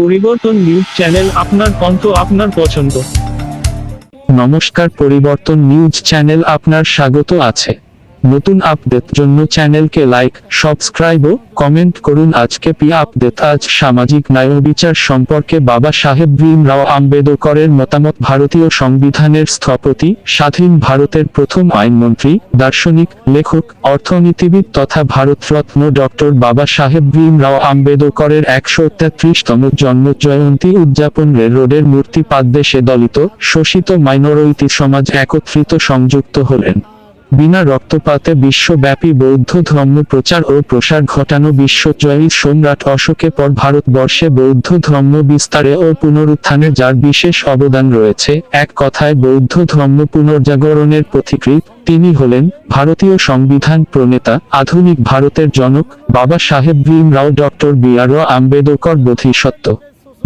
পরিবর্তন news channel আপনার কণ্ঠ আপনার পছন্দ। নমস্কার পরিবর্তন নিউজ চ্যানেল আপনার স্বাগত আছে। নতুন আপডেট জন্য চ্যানেলকে লাইক, সাবস্ক্রাইব ও কমেন্ট করুন। আজকে পি আপডেট, আজ সামাজিক ন্যায় বিচার সম্পর্কে বাবা সাহেব ভীমরাও আম্বেদকরের মতামত। ভারতীয় সংবিধানের স্থপতি, স্বাধীন ভারতের প্রথম আইনমন্ত্রী, দার্শনিক, লেখক, অর্থনীতিবিদ তথা ভারতরত্ন ডক্টর বাবা সাহেব ভীমরাও আম্বেদকরের একশো তেত্রিশতম জন্ম জয়ন্তী উদযাপন রোডের মূর্তি পাদদেশে দলিত, শোষিত মাইনরিটি সমাজ একত্রিত সংযুক্ত হলেন। বিনা রক্তপাতে বিশ্বব্যাপী বৌদ্ধ ধর্ম প্রচার ও প্রসার ঘটানো বিশ্বজয়ী সম্রাট অশোকে পর ভারতবর্ষে বৌদ্ধ ধর্ম বিস্তারে ও পুনরুত্থানে যার বিশেষ অবদান রয়েছে, এক কথায় বৌদ্ধ ধর্ম পুনর্জাগরণের পথিকৃৎ, তিনি হলেন ভারতীয় সংবিধান প্রণেতা, আধুনিক ভারতের জনক, বাবা সাহেব Bhimrao doctor B R Ambedkar বোধিসত্ত্ব।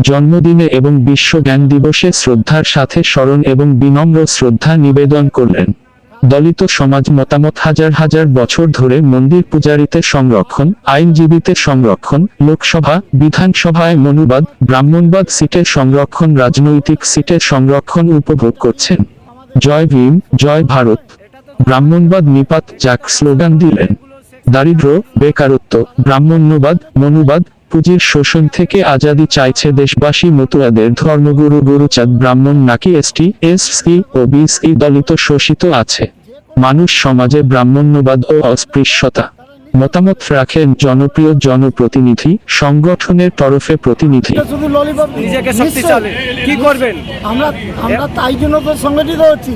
জন্মদিনে এবং বিশ্ব জ্ঞান দিবসে শ্রদ্ধার সাথে স্মরণ এবং বিনম্র শ্রদ্ধা নিবেদন করলেন। দলিত সমাজ মতামত হাজার হাজার বছর ধরে মন্দির পূজারীতে সংরক্ষণ আইনজীবীতে সংরক্ষণ, লোকসভা, বিধানসভায় মনুবাদ, ব্রাহ্মণবাদ সিটের সংরক্ষণ, রাজনৈতিক সিটের সংরক্ষণ উপভোগ করছেন। জয় ভীম, জয় ভারত। ব্রাহ্মণবাদ নিপাত যাক স্লোগান দিলেন। দারিদ্র বেকারত্ব, ব্রাহ্মণ্যবাদ, মনুবাদ পুঁজির শোষণ থেকে আজাদি চাইছে দেশবাসী মতুয়াদের ধর্মগুরু গুরুচাঁদ ব্রাহ্মণ নাকি এসটি এসসি ও বিসি দলিত শোষিত আছে। মানুষ সমাজে ব্রাহ্মণ্যবাদ ও অস্পৃশ্যতা। মতামত রাখেন জনপ্রিয় জনপ্রতিনিধি সংগঠনের তরফে প্রতিনিধি। কি করবেন? আমরা আমরা তাই জন্য সংগঠিত হচ্ছি।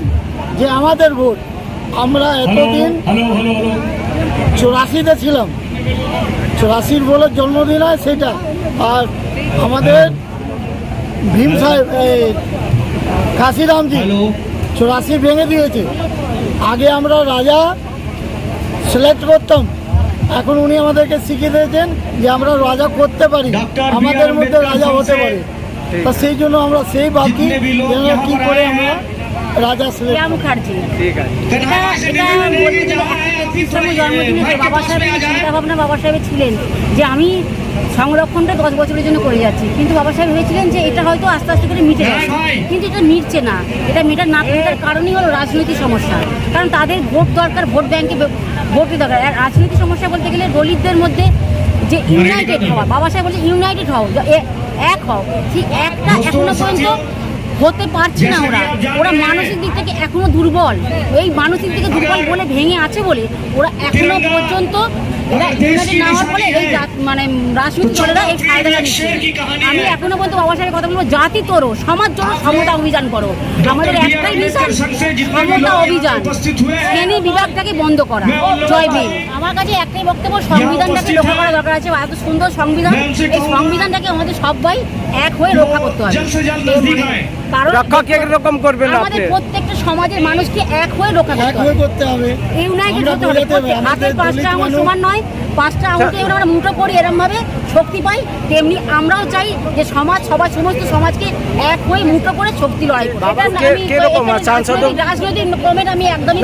যে আমাদের ভোট আমরা এতদিন চৌরাশিতে ছিলাম। চৌরাশির বলে জন্মদিন হয় সেটা। আর আমাদের ভীম সাহেব এই কাশিরামজি চৌরাশি ভেঙে দিয়েছে। আগে আমরা রাজা সিলেক্ট করতাম। এখন উনি আমাদেরকে শিখিয়ে দিয়েছেন যে আমরা রাজা করতে পারি। আমাদের মধ্যে রাজা হতে পারে। তা সেই জন্য আমরা সেই বাকি কি করে আমরা রাজা প্রিয়া মুখার্জি। এটা এটা বলতে জন্মদিনে যে বাবা সাহেবের যে চিন্তা ভাবনা বাবা সাহেবের ছিলেন যে আমি সংরক্ষণটা দশ বছরের জন্য করে যাচ্ছি। কিন্তু বাবা সাহেব ভেবেছিলেন যে এটা হয়তো আস্তে আস্তে করে মিটে যাচ্ছে কিন্তু এটা মিটছে না। এটা মেটা না মেটার কারণই হলো রাজনৈতিক সমস্যা। কারণ তাদের ভোট দরকার ভোট ব্যাংকে ভোটের দরকার। আর রাজনৈতিক সমস্যা বলতে গেলে দলিতদের মধ্যে যে ইউনাইটেড হওয়া। বাবা সাহেব বলছে ইউনাইটেড হও এক হও। ঠিক একটা এখনও পর্যন্ত হতে পারছে না ওরা। ওরা মানসিক দিক থেকে এখনও দুর্বল। এই মানসিক দিকে দুর্বল বলে ভেঙে আছে বলে ওরা এখনও পর্যন্ত না হওয়ার ফলে এই মানে রাজনৈতিক দলেরা এই ফায়দাটা নিচ্ছে আমি এখনও পর্যন্ত বাবা সাহেবের কথা বলব জাতি তোরো সমাজ জন্য সমতা অভিযান করো। আমাদের একটাই মিশন সমতা অভিযান। শ্রেণি বিভাগটাকে বন্ধ করা। জয় আমার কাছে একটাই বক্তব্য সংবিধানটাকে রক্ষা করা দরকার আছে। এত সুন্দর সংবিধান এই সংবিধানটাকে আমাদের সবাই এক হয়ে রক্ষা করতে হবে। কারণ রক্ষা কি রকম করবেন আমাদের আপনি? প্রত্যেকটা সমাজের মানুষকে এক হয়ে রক্ষা এক করতে হয়ে হবে। করতে হবে। ইউনাইটেড হতে হবে। হাতের পাঁচটা আঙুল সমান নয় পাঁচটা আঙুলকে এবার আমরা মুঠো করি এরম ভাবে শক্তি পাই তেমনি আমরাও চাই যে সমাজ সবার সমস্ত সমাজকে এক হয়ে মুঠো করে শক্তি লড়াই আমি- একদমই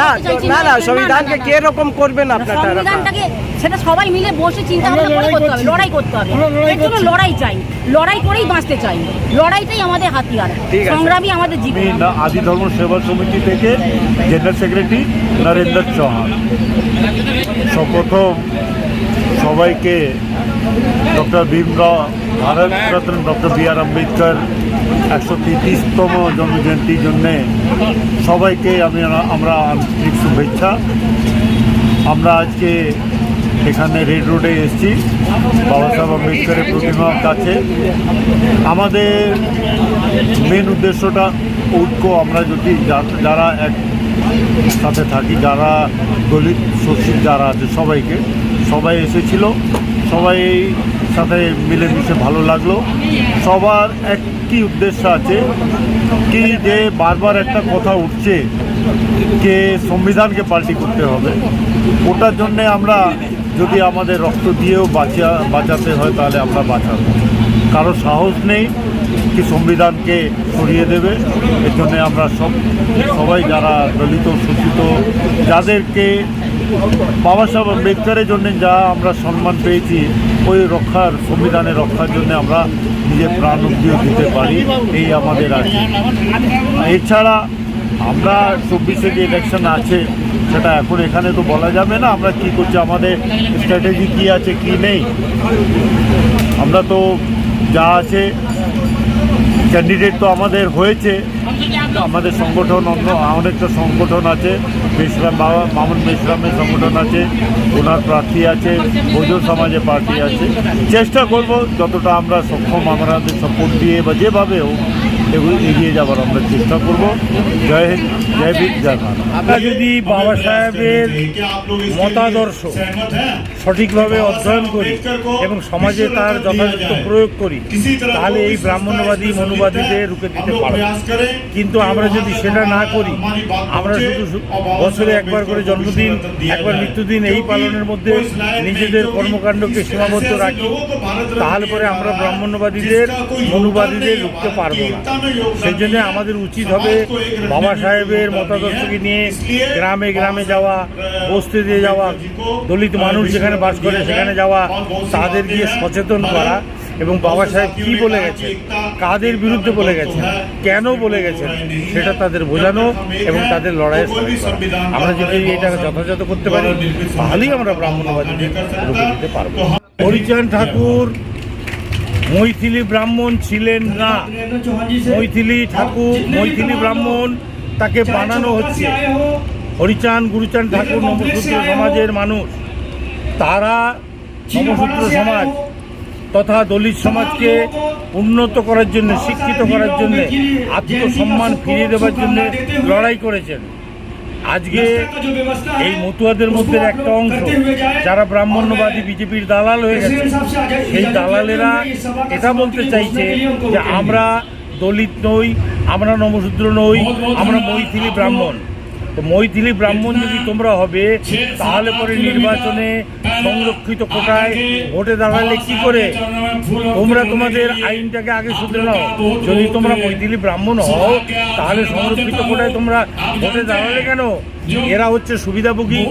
না না সংবিধানকে কে রকম করবেন না, সংবিধানটাকে সেটা সবাই মিলে বসে চিন্তা ভাবনা করে লড়াই করতে হবে লড়াই করতে হবে। এর জন্য লড়াই চাই লড়াই করেই বাঁচতে চাই। লড়াইটাই আমাদের হাতিয়ার। সংগ্রামই আমাদের জীবন। আদি ধর্ম সেবা সমিতি থেকে জেনারেল সেক্রেটারি নরেন্দ্র চৌহান। সপ্রথম সবাইকে doctor Bhimrao Bharat doctor B R Ambedkar, একশো তেত্রিশতম জন্মজয়ন্তীর জন্যে সবাইকে আমি আমরা আন্তরিক শুভেচ্ছা। আমরা আজকে এখানে রেড রোডে এসেছি, বাবা সাহেব আম্বেদকরের প্রতিমার কাছে। আমাদের মেন উদ্দেশ্যটা ঐক্য, আমরা যদি যারা এক সাথে থাকি, যারা দলিত শোষিত যারা আছে সবাইকে সবাই এসেছিল। সবাই সাথে মিলেমিশে ভালো লাগল। সবার একটি উদ্দেশ্য আছে কি যে বারবার একটা কথা উঠছে যে সংবিধানকে পাল্টি করতে হবে। ওটার জন্যে আমরা যদি আমাদের রক্ত দিয়েও বাঁচা বাঁচাতে হয় তাহলে আমরা বাঁচাবো। কারও সাহস নেই কি সংবিধানকে সরিয়ে দেবে। এর জন্যে আমরা সব, সবাই যারা দলিত, শোষিত, যাদেরকে বাবা সাহেব আম্বেদকরের জন্য যা আমরা সম্মান পেয়েছি, ওই রক্ষার সংবিধানের রক্ষার জন্য আমরা নিজের প্রাণ অব্দিও দিতে পারি, এই আমাদের আছে এছাড়া আমরা চব্বিশে যে ইলেকশন আছে, সেটা এখন এখানে তো বলা যাবে না, আমরা কি করছি, আমাদের স্ট্র্যাটেজি কি আছে, কি নেই? আমরা তো যা আছে ক্যান্ডিডেট তো আমাদের হয়েছে, আমাদের সংগঠন অন্য, অনেকটা সংগঠন আছে মেশরাম বাবা, মামুন মেশরামের সংগঠন আছে, ওনার প্রার্থী আছে, বহুজন সমাজে পার্টি আছে। চেষ্টা করব যতটা আমরা সক্ষম, আমাদের সাপোর্ট দিয়ে বা যেভাবে হোক এগুলো এগিয়ে যাবার আমরা চেষ্টা করব। জয় হিন্দ। জয় ভীম জয় আমরা যদি বাবা সাহেবের মতাদর্শ সঠিকভাবে অধ্যয়ন করি এবং সমাজে তার যথাযথ প্রয়োগ করি, তাহলে এই ব্রাহ্মণ্যবাদী মনুবাদীদের রুখে দিতে পারবে। কিন্তু আমরা যদি সেটা না করি, আমরা শুধু বছরে একবার করে জন্মদিন, একবার মৃত্যুদিন এই পালনের মধ্যে নিজেদের কর্মকাণ্ডকে সীমাবদ্ধ রাখি, তাহলে পরে আমরা ব্রাহ্মণ্যবাদীদের মনুবাদীদের রুখতে পারব না। সেই জন্য আমাদের উচিত হবে বাবা সাহেবের মতাদর্শকে নিয়ে গ্রামে গ্রামে যাওয়া বস্তিতে যাওয়া, দলিত মানুষ যেখানে বাস করে সেখানে যাওয়া, তাদের গিয়ে সচেতন করা এবং বাবা সাহেব কি বলে গেছে, কাদের বিরুদ্ধে বলে গেছেন কেন বলে গেছেন সেটা তাদের বোঝানো এবং তাদের লড়াইয়ের আমরা যদি এটা যথাযথ করতে পারি, তাহলেই আমরা ব্রাহ্মণবাদীদের দিতে পারব। হরিচাঁদ ঠাকুর, মৈথিলি ব্রাহ্মণ ছিলেন না। মৈথিলি ঠাকুর, মৈথিলি ব্রাহ্মণ তাকে বানানো হচ্ছে। হরিচাঁদ গুরুচাঁদ ঠাকুর, নবসূত্র সমাজের মানুষ। তারা নবসূত্র সমাজ তথা দলিত সমাজকে উন্নত করার জন্য, শিক্ষিত করার জন্য, আত্মসম্মান ফিরিয়ে দেওয়ার জন্য লড়াই করেছেন। আজকে এই মতুয়াদের মধ্যে একটা অংশ, যারা ব্রাহ্মণ্যবাদী বিজেপির দালাল হয়ে গেছে, সেই দালালেরা এটা বলতে চাইছে যে আমরা দলিত নই, আমরা নমশূদ্র নই, আমরা মৈথিলি ব্রাহ্মণ। তো মৈথিলি ব্রাহ্মণ যদি তোমরা হবে, তাহলে পরে নির্বাচনে সংরক্ষিত কোটায় ভোটে দাঁড়ালে কি করে? তোমরা তোমাদের আইনটাকে আগে শুধরে নাও। যদি তোমরা মৈথিলি ব্রাহ্মণ হও, তাহলে সংরক্ষিত কোটায় তোমরা ভোটে দাঁড়ালে কেন? এরা হচ্ছে সুবিধাভোগী।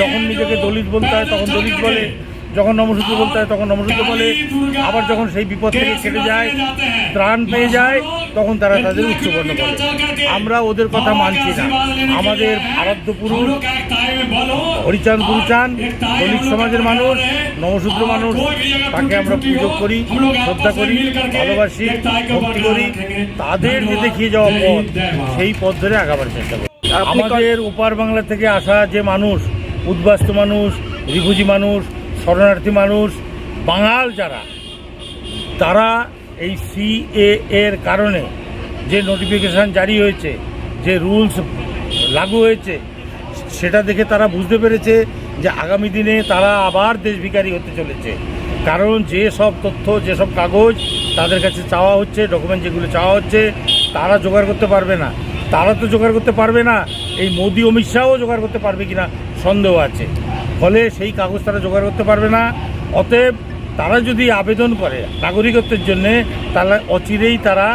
যখন নিজেকে দলিত বলতে হয়, তখন দলিত বলে। যখন নমসূত্র বলতে হয় তখন নমসূত্র বলে। আবার যখন সেই বিপদ থেকে কেটে যায় ত্রাণ পেয়ে যায় তখন তারা তাদের উচ্চবর্ণ করে। আমরা ওদের কথা মানছি না। আমাদের আরাধ্য পুরুষ হরিচাঁদ গুরুচাঁদ দলিত সমাজের মানুষ নমশূদ্র মানুষ তাকে আমরা পুজো করি শ্রদ্ধা করি ভালোবাসি ভক্তি করি তাদের যে দেখিয়ে যাওয়া পথ সেই পথ ধরে আগাবার চেষ্টা করি। আমাদের উপার বাংলা থেকে আসা যে মানুষ উদ্বাস্তু মানুষ রিফুজি মানুষ শরণার্থী মানুষ, বাঙাল যারা, তারা এই সিএ এর কারণে যে নোটিফিকেশান জারি হয়েছে, যে রুলস লাগু হয়েছে, সেটা দেখে তারা বুঝতে পেরেছে যে আগামী দিনে তারা আবার দেশ ভিখারি হতে চলেছে। কারণ যে সব তথ্য যেসব কাগজ তাদের কাছে চাওয়া হচ্ছে ডকুমেন্ট যেগুলো চাওয়া হচ্ছে, তারা জোগাড় করতে পারবে না। তারা তো জোগাড় করতে পারবে না, এই মোদি, অমিত শাহও জোগাড় করতে পারবে কিনা সন্দেহ আছে। ফলে সেই কাগজ তারা জোগাড় করতে পারবে না। অতএব তারা যদি আবেদন করে নাগরিকত্বের জন্যে, তাহলে অচিরেই তারা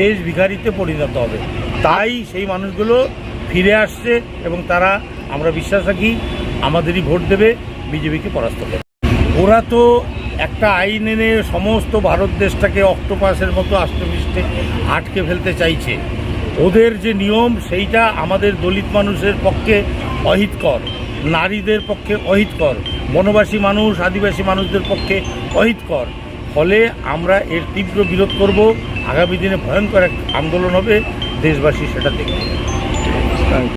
দেশ ভিখারিতে পরিণত হবে। তাই সেই মানুষগুলো ফিরে আসছে এবং তারা, আমরা বিশ্বাস রাখি, আমাদেরই ভোট দেবে, বিজেপিকে পরাস্ত করবে। ওরা তো একটা আইন এনে সমস্ত ভারত দেশটাকে অক্টোপাসের মতো আষ্টপৃষ্টে আটকে ফেলতে চাইছে। ওদের যে নিয়ম, সেইটা আমাদের দলিত মানুষের পক্ষে অহিতকর, নারীদের পক্ষে অহিতকর, বনবাসী মানুষ, আদিবাসী মানুষদের পক্ষে অহিতকর। ফলে আমরা এর তীব্র বিরোধ করব। আগামী দিনে ভয়ঙ্কর এক আন্দোলন হবে। দেশবাসী সেটা দেখবে।